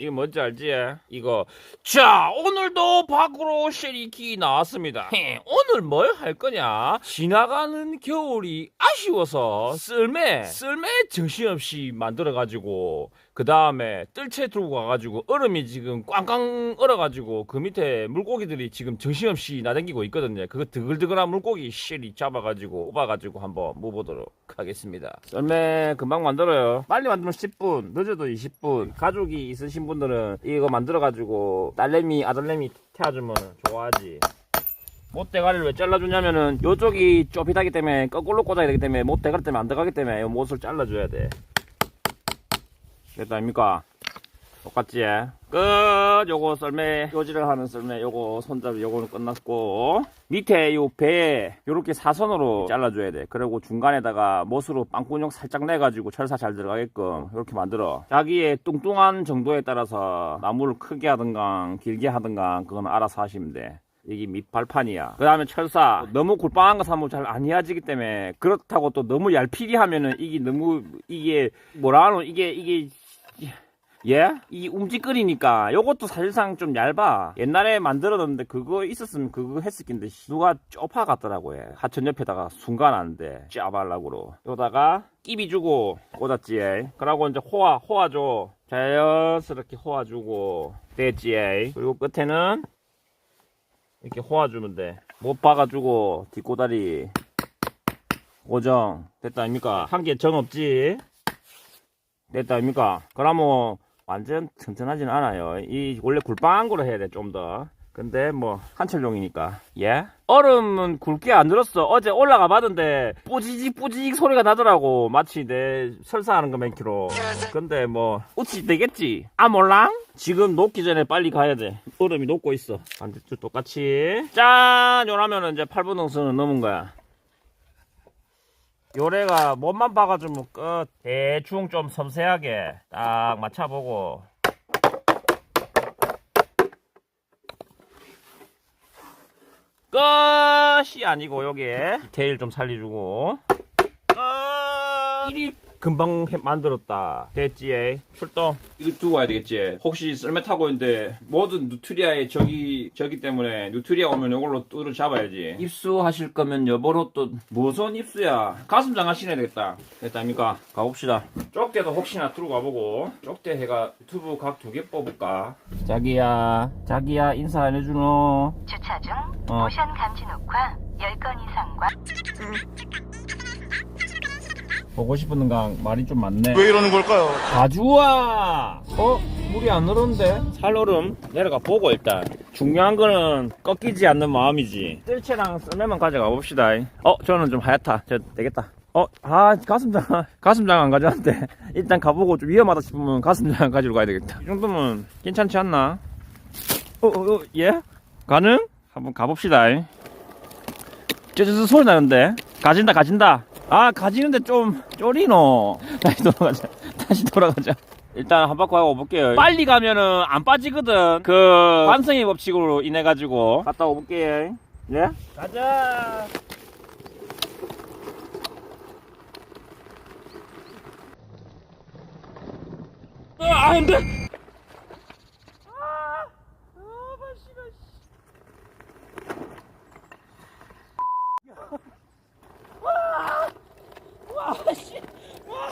이거 뭔지 알지? 이거. 자 오늘도 밖으로 쉐리키 나왔습니다. 헤, 오늘 뭘 할 거냐? 지나가는 겨울이 아쉬워서 썰매 썰매 정신없이 만들어가지고 그 다음에 뜰채 들고 가가지고 얼음이 지금 꽝꽝 얼어가지고 그 밑에 물고기들이 지금 정신없이 나댕기고 있거든요. 그거 드글드글한 물고기 쉐리 잡아가지고 뽑아가지고 한번 먹어보도록 하겠습니다. 썰매 금방 만들어요. 빨리 만들면 10분 늦어도 20분. 가족이 있으신 분들은 이거 만들어가지고 딸내미 아들내미 태워주면 좋아하지. 못대가리를 왜 잘라주냐면은 요쪽이 좁히다기 때문에 거꾸로 꽂아야 되기 때문에 못대가리 때문에 안 들어가기 때문에 이 못을 잘라줘야 돼 됐다 아닙니까? 똑같지? 끝! 요거 썰매 요지를 하는 썰매 요거 손잡이 요거는 끝났고 밑에 요 배에 요렇게 사선으로 잘라줘야 돼. 그리고 중간에다가 못으로 빵꾸녕 살짝 내가지고 철사 잘 들어가게끔 이렇게 만들어. 자기의 뚱뚱한 정도에 따라서 나무를 크게 하든가 길게 하든가 그건 알아서 하시면 돼. 이게 밑발판이야. 그 다음에 철사. 너무 굴빵한 거 사면 잘 안 이어지기 때문에 그렇다고 또 너무 얄피게 하면은 이게 너무 이게 뭐라 하노? 이게 이게 예? 이 움직거리니까 요것도 사실상 좀 얇아 옛날에 만들었는데 그거 있었으면 그거 했을 텐데 누가 쪼파 같더라고요 하천 옆에다가 순간 안돼 짜발락으로 여기다가 끼비 주고 꽂았지 그러고 이제 호화 호화 줘 자연스럽게 호화 주고 됐지 그리고 끝에는 이렇게 호와주면 돼. 못 박아주고 뒷고다리 고정 됐다 아닙니까? 한 개 정 없지? 됐다 아닙니까? 그러면 완전 튼튼하진 않아요. 이 원래 굴빵한 거로 해야 돼 좀 더. 근데 뭐 한철용이니까 예? 얼음은 굵게 안 들었어 어제 올라가 봤는데 뿌지직 뿌지직 소리가 나더라고 마치 내 설사하는 거 맨키로 근데 뭐 어찌 되겠지 아 몰랑? 지금 녹기 전에 빨리 가야 돼 얼음이 녹고 있어 반대쪽 똑같이 짠 요라면은 이제 8분 응선은 넘은 거야 요래가 몸만 박아주면 끝. 대충 좀 섬세하게 딱 맞춰보고. 끝이 아니고 요게 디테일 좀 살려주고. 끝 금방 해- 만들었다. 됐지 출동. 이거 두고 와야 되겠지. 혹시 썰매 타고 있는데 모든 누트리아의 적이 적이 때문에 누트리아 오면 이걸로 뚜를 잡아야지. 입수하실 거면 여보로 또 무슨 입수야? 가슴장화 신어야 되겠다. 됐답니까? 가봅시다. 쪽대도 혹시나 들고 가보고 쪽대 해가 유튜브 각 두 개 뽑을까? 자기야 자기야 인사 안 해주노? 주차 중 어. 모션 감지 녹화 10건 이상과 보고 싶은 강 말이 좀 많네 왜 이러는 걸까요? 가주와 어? 물이 안 얼었는데? 살얼음 내려가 보고 일단 중요한 거는 꺾이지 않는 마음이지 뜰채랑 썰매만 가져가 봅시다 어 저는 좀 하얗다 저 되겠다 어? 아 가슴장 가슴장 안 가져왔는데 일단 가보고 좀 위험하다 싶으면 가슴장 가지러 가야 되겠다 이 정도면 괜찮지 않나? 어, 어, 어 예? 가능? 한번 가봅시다 쩌쩌 소리 나는데 가진다 가진다 아 가지는데 좀 쫄이노. 다시 돌아가자. 다시 돌아가자. 일단 한 바퀴 하고 볼게요. 빨리 가면은 안 빠지거든. 그 관성의 법칙으로 인해 가지고. 갔다 오볼게요 예? 가자. 아 안돼 아, 아, 발씨가, 씨. 와, 씨. 와.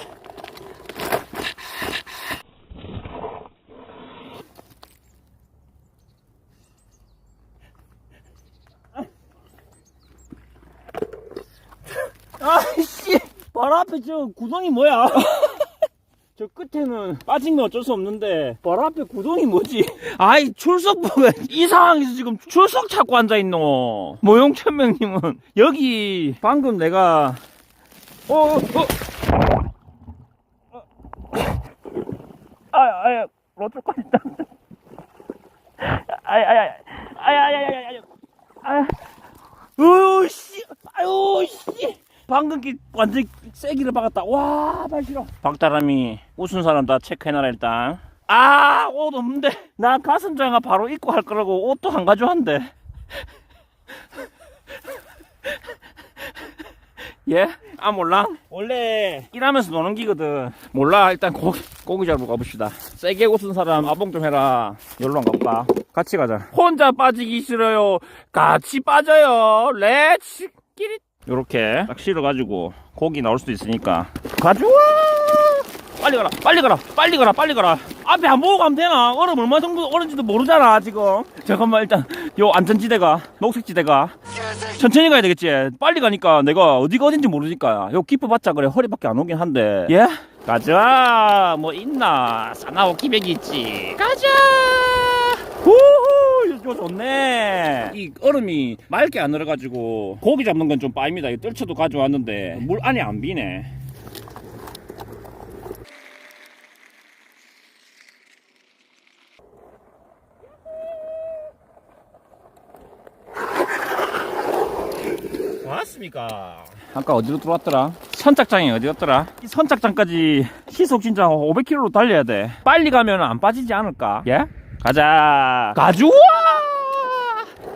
아이씨 바로 앞에 저 구덩이 뭐야? 저 끝에는 빠진 건 어쩔 수 없는데 바로 앞에 구덩이 뭐지? 아이 출석부가 이 상황에서 지금 출석 찾고 앉아있노. 모용천명님은 여기. 방금 내가 어, 어, 어. 아, 아, 로또까지 땀. 아이, 아이, 아이, 아이, 아이, 아이, 아이, 아이, 으, 씨, 아유, 씨. 방금 기 완전 세기를 박았다. 와, 발 싫어. 박다람이 웃은 사람 다 체크해놔라 일단. 아, 옷 없는데. 나 가슴장화 바로 입고 할 거라고 옷도 안 가져왔는데. 예? 아 몰라? 원래 일하면서 노는 기거든 몰라 일단 고기, 고기 잡으러 가봅시다 세게 웃은 사람 아봉 좀 해라. 열로 안 갈까? 같이 가자. 혼자 빠지기 싫어요. 같이 빠져요. 렛츠 끼리. 요렇게 딱 실어가지고 고기 나올 수도 있으니까 가져와. 빨리 가라, 빨리 가라, 빨리 가라, 빨리 가라. 앞에 안 보고 가면 되나? 얼음 얼마 정도 얼은지도 모르잖아, 지금. 잠깐만, 일단, 요 안전지대가, 녹색지대가. 천천히 가야 되겠지? 빨리 가니까 내가 어디가 어딘지 모르니까. 요 깊어봤자 그래, 허리밖에 안 오긴 한데. 예? 가자! 뭐 있나? 사나워 기백이 있지. 가자! 우후! 좋네. 이 얼음이 맑게 안 얼어가지고 고기 잡는 건 좀 빠입니다. 이 뜰채도 가져왔는데 물 안에 안 비네. 왔습니까? 아까 어디로 들어왔더라? 선착장이 어디였더라? 이 선착장까지 시속 진짜 500km로 달려야 돼. 빨리 가면 안 빠지지 않을까? 예? 가자. 가주와!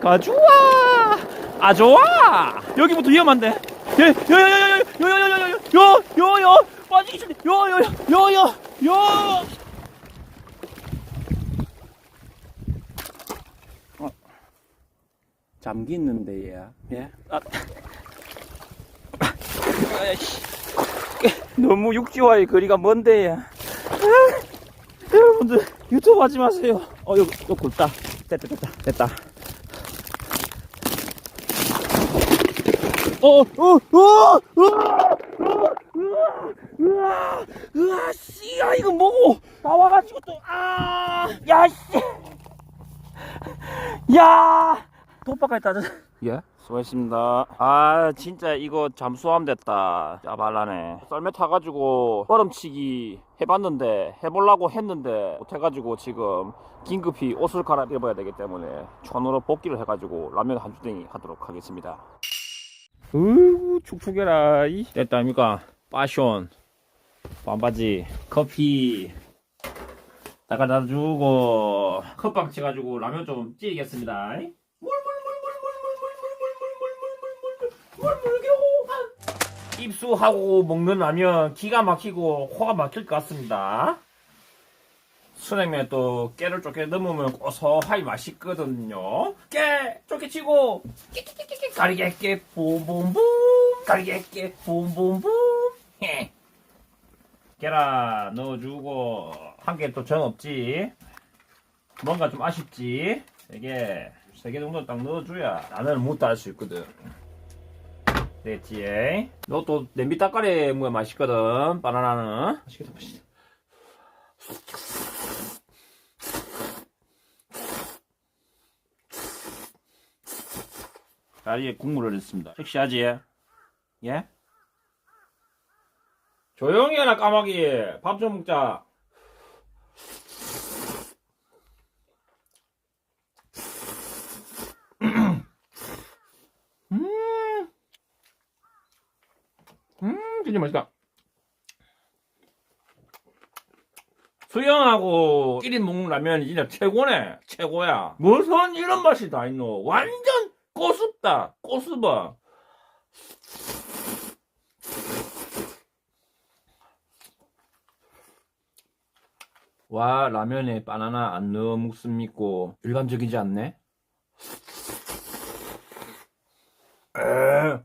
가주와! 아 좋아! 여기부터 위험한데. 예, 여여여여여여여여여여여 빠지기 싫네. 여여여여여 어. 잠기 있는데 얘야. 예? 아. 너무 육지와의 거리가 먼데 얘. 아, 여러분들 유튜브 하지 마세요. 어, 이거, 이거 굵다. 됐다, 됐다, 됐다. 어, 어, 어, 어, 어, 으아, 으아, 으아, 씨, 야, 이거 뭐고? 나와가지고 또, 아, 야, 씨. 야! 도박까지 따져. 예? 수고했습니다. 아, 진짜 이거 잠수함 됐다. 짜발라네. 썰매 타가지고 얼음치기 해봤는데, 해보려고 했는데, 못해가지고 지금 긴급히 옷을 갈아입어야 되기 때문에 천으로 복귀를 해가지고 라면 한 주댕이 하도록 하겠습니다. 으 축축해라. 이. 됐다, 아닙니까? 파션, 반바지, 커피, 다 갖다 주고, 컵밥 쳐가지고 라면 좀 찌겠습니다. 입수하고 먹는 라면 기가 막히고 코가 막힐 것 같습니다. 순행면에 또 깨를 쪼개 넣으면 고소하게 맛있거든요. 깨 쪼개 치고 끼끼끼끼 가리게깨 붐붐붐 가리게깨 붐붐붐 헤. 계란 넣어주고 한 개 또 전 없지. 뭔가 좀 아쉽지. 세개 세 개 정도 딱 넣어줘야 라면을 못달수 있거든. 됐지? 너 또 냄비 닭가리 뭐야 맛있거든. 바나나는 맛있겠다 맛있다. 다리에 국물을 넣습니다. 섹시하지? 예? 조용히 해라 까마귀. 밥 좀 먹자. 음. 음, 진짜 맛있다. 수영하고 1인 먹는 라면이 진짜 최고네. 최고야. 무슨 이런 맛이 다 있노. 완전 꼬습다. 꼬습어. 와, 라면에 바나나 안 넣어 먹습니까? 일반적이지 않네? 에.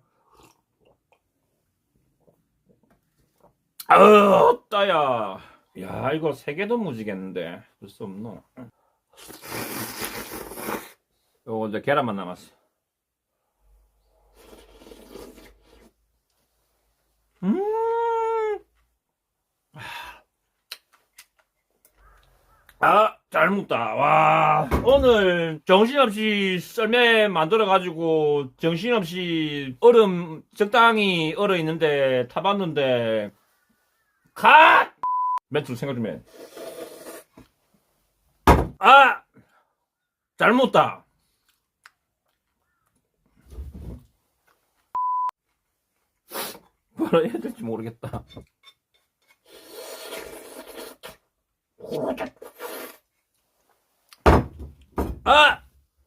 아으, 따야. 야, 이거 세 개도 무지겠는데. 볼 수 없노. 요거 이제 계란만 남았어. 음. 아, 잘 먹다. 와, 오늘 정신없이 썰매 만들어가지고 정신없이 얼음 적당히 얼어 있는데 타봤는데 갓! 멘트로 생각 좀 해. 아! 잘 먹다. 뭐라 해야 될지 모르겠다. 아!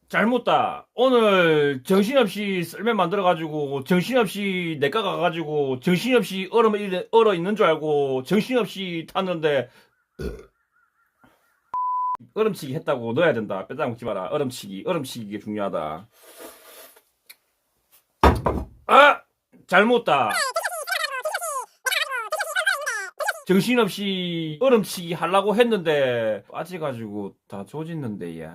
잘못다. 오늘 정신없이 썰매 만들어가지고, 정신없이 내가 가가지고, 정신없이 얼어, 얼어 있는 줄 알고, 정신없이 탔는데, 얼음치기 했다고 넣어야 된다. 빼다 먹지 마라. 얼음치기, 얼음치기 중요하다. 아! 잘못다. 정신없이 얼음치기 하려고 했는데 빠져가지고 다 조졌는데 얘.